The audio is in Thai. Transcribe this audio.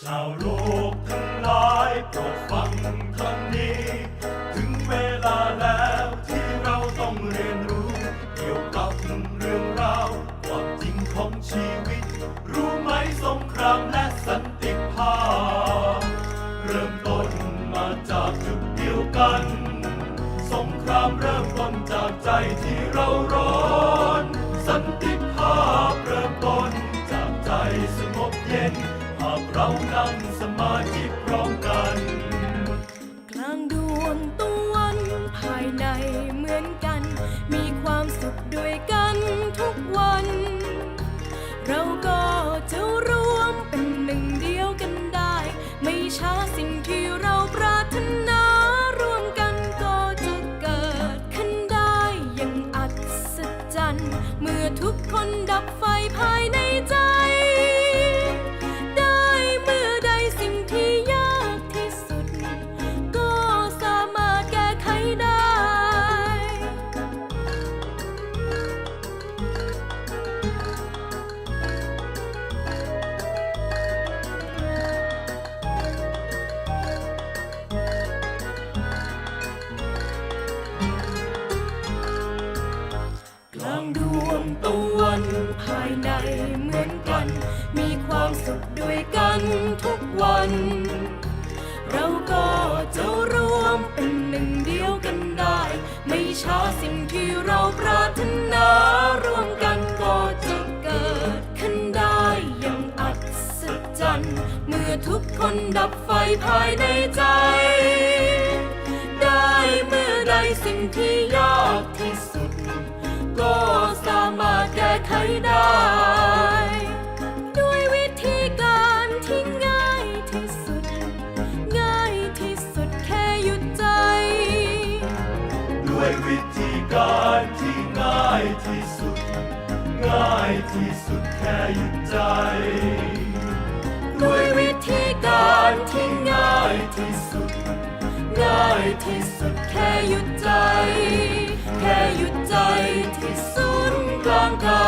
ชาวโลกทั้งหลายโปรดฟังคำนี้ ถึงเวลาแล้วที่เราต้องเรียนรู้ เกี่ยวกับเรื่องราวความจริงของชีวิต รู้ไหมสงครามและสันติภาพ เริ่มต้นมาจากจุดเดียวกัน สงครามเริ่มต้นจากใจที่ พร้อมกัน กลางดวงตะวันภายในเหมือนกัน มีความสุขด้วยกันทุกวัน เราก็จะรวมเป็นหนึ่งเดียวกันได้ ไม่ช้าสิ่งที่เราปรารถนารวมกันก็จะเกิดขึ้นได้อย่างอัศจรรย์ เมื่อทุกคนดับไฟภายในใจ ตะวันภายในเหมือนกัน มีความสุขด้วยกันทุกวัน เราก็จะรวมเป็นหนึ่งเดียวกันได้ ไม่ช้าสิ่งที่เราปรารถนารวมกันก็จะเกิดขึ้นได้อย่างอัศจรรย์เมื่อทุกคนดับไฟภายในใจ ได้เมื่อใดสิ่งที่ยากที่สุดก็ ไขได้ ด้วยวิธีการที่ง่ายที่สุด ง่ายที่สุดแค่หยุดใจ ด้วยวิธีการที่ง่ายที่สุด ง่ายที่สุดแค่หยุดใจ ด้วยวิธีการที่ง่ายที่สุด ง่ายที่สุดแค่หยุดใจ แค่หยุดใจที่ศูนย์กลางกาย